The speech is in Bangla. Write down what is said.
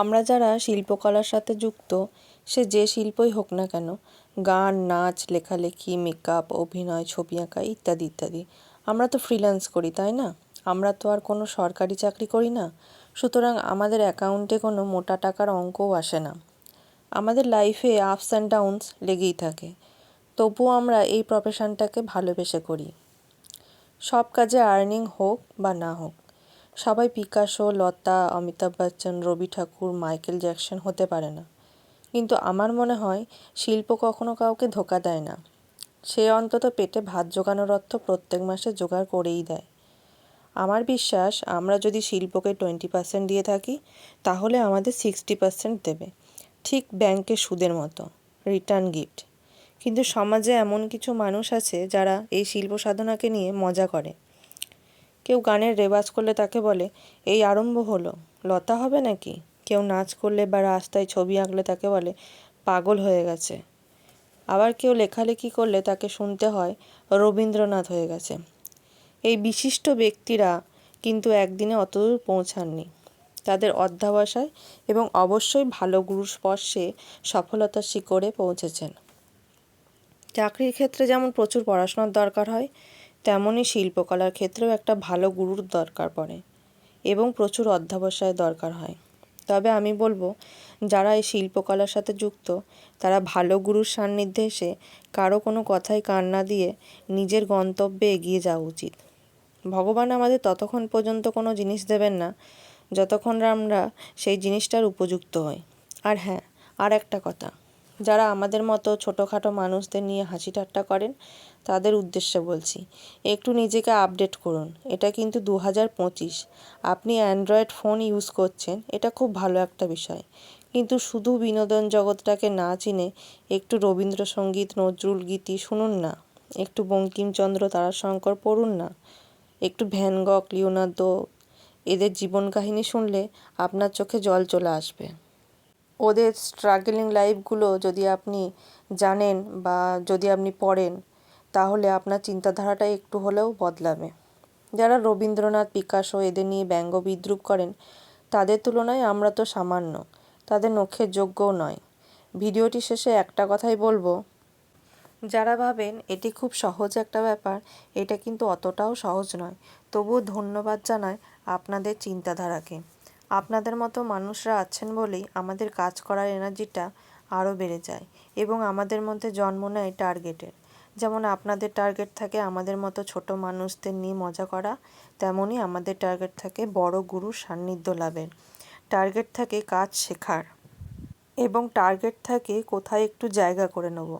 আমরা যারা শিল্পকলার সাথে যুক্ত, সে যে শিল্পই হোক না কেন, গান, নাচ, লেখালেখি মেকআপ অভিনয়, ছবি আঁকা ইত্যাদি ইত্যাদি, আমরা তো ফ্রিল্যান্স করি, তাই না? আমরা তো আর কোনো সরকারি চাকরি করি না। সুতরাং আমাদের অ্যাকাউন্টে কোনো মোটা টাকার অঙ্কও আসে না। আমাদের লাইফে আপস অ্যান্ড ডাউনস লেগেই থাকে। তবুও আমরা এই প্রফেশনটাকে ভালোবেসে করি। সব কাজে আর্নিং হোক বা না হোক সবাই Picasso, Lata, Amitabh Bachchan, Rabi Thakur, Michael Jackson হতে পারে না। কিন্তু আমার মনে হয় শিল্প কখনো কাউকে ধোকা দেয় না। সে অন্তত পেটে ভাত জোগানোর অর্থ প্রত্যেক মাসে জোগাড় করেই দেয়। আমার বিশ্বাস, আমরা যদি শিল্পকে টোয়েন্টি পার্সেন্ট দিয়ে থাকি, তাহলে আমাদের সিক্সটি পার্সেন্ট দেবে। ঠিক ব্যাংকে সুদের মতো, রিটার্ন গিফট। কিন্তু সমাজে এমন কিছু মানুষ আছে যারা এই শিল্প সাধনাকে নিয়ে মজা করে। কেউ গানের রেওয়াজ করলে তাকে বলে, এই আরম্ভ হলো, লতা হবে নাকি? কেউ নাচ করলে বা রাস্তায় ছবি আঁকলে তাকে বলে, পাগল হয়ে গেছে। আবার কেউ লেখালেখি করলে তাকে শুনতে হয়, রবীন্দ্রনাথ হয়ে গেছে। এই বিশিষ্ট ব্যক্তিরা কিন্তু একদিনে অতদূর পৌঁছাননি। তাদের অধ্যাবসায় এবং অবশ্যই ভালো গুরুর স্পর্শে সফলতার শিকড়ে পৌঁছেছেন। চাকরির ক্ষেত্রে যেমন প্রচুর পড়াশোনার দরকার হয় তেমনই শিল্পকলার ক্ষেত্রেও একটা ভালো গুরুর দরকার পড়ে এবং প্রচুর অধ্যাবসায় দরকার হয়। তবে আমি বলব, যারা এই শিল্পকলার সাথে যুক্ত, তারা ভালো গুরুর সান্নিধ্যে এসে কারও কোনো কথায় কান না দিয়ে নিজের গন্তব্যে এগিয়ে যাওয়া উচিত। ভগবান আমাদের ততক্ষণ পর্যন্ত কোনো জিনিস দেবেন না, যতক্ষণ আমরা সেই জিনিসটার উপযুক্ত হই। আর হ্যাঁ আর একটা কথা যারা আমাদের মতো ছোটোখাটো মানুষদের নিয়ে হাসি ঠাট্টা করেন, তাদের উদ্দেশ্যে বলছি, একটু নিজেকে আপডেট করুন। এটা কিন্তু দু হাজার পঁচিশ। আপনি অ্যান্ড্রয়েড ফোন ইউজ করছেন, এটা খুব ভালো একটা বিষয়। কিন্তু শুধু বিনোদন জগৎটাকে না চিনে একটু রবীন্দ্রসঙ্গীত, নজরুল গীতি শুনুন না। একটু বঙ্কিমচন্দ্র তারাশঙ্কর পড়ুন না। একটু ভ্যানগক, লিওনার্দো, এদের জীবন কাহিনী শুনলে আপনার চোখে জল চলে আসবে। ওদের স্ট্রাগলিং লাইফগুলো যদি আপনি জানেন বা যদি আপনি পড়েন, তাহলে আপনার চিন্তাধারাটা একটু হলেও বদলাবে। যারা রবীন্দ্রনাথ, পিকাসো এদের নিয়ে ব্যঙ্গ বিদ্রুপ করেন, তাদের তুলনায় আমরা তো সামান্য, তাদের নখের যোগ্যও নয়। ভিডিওটি শেষে একটা কথাই বলব, যারা ভাবেন এটি খুব সহজ একটা ব্যাপার, এটা কিন্তু অতটাও সহজ নয়। তবুও ধন্যবাদ জানায় আপনাদের চিন্তাধারাকে। আপনাদের মতো মানুষরা আছেন বলেই আমাদের কাজ করার এনার্জিটা আরও বেড়ে যায় এবং আমাদের মধ্যে জন্ম নেয় টার্গেটের। যেমন আপনাদের টার্গেট থাকে আমাদের মতো ছোট মানুষদের নিয়ে মজা করা, তেমনই আমাদের টার্গেট থাকে বড় গুরুর সান্নিধ্য লাভের। টার্গেট থাকে কাজ শেখার এবং টার্গেট থাকে কোথায় একটু জায়গা করে নেব।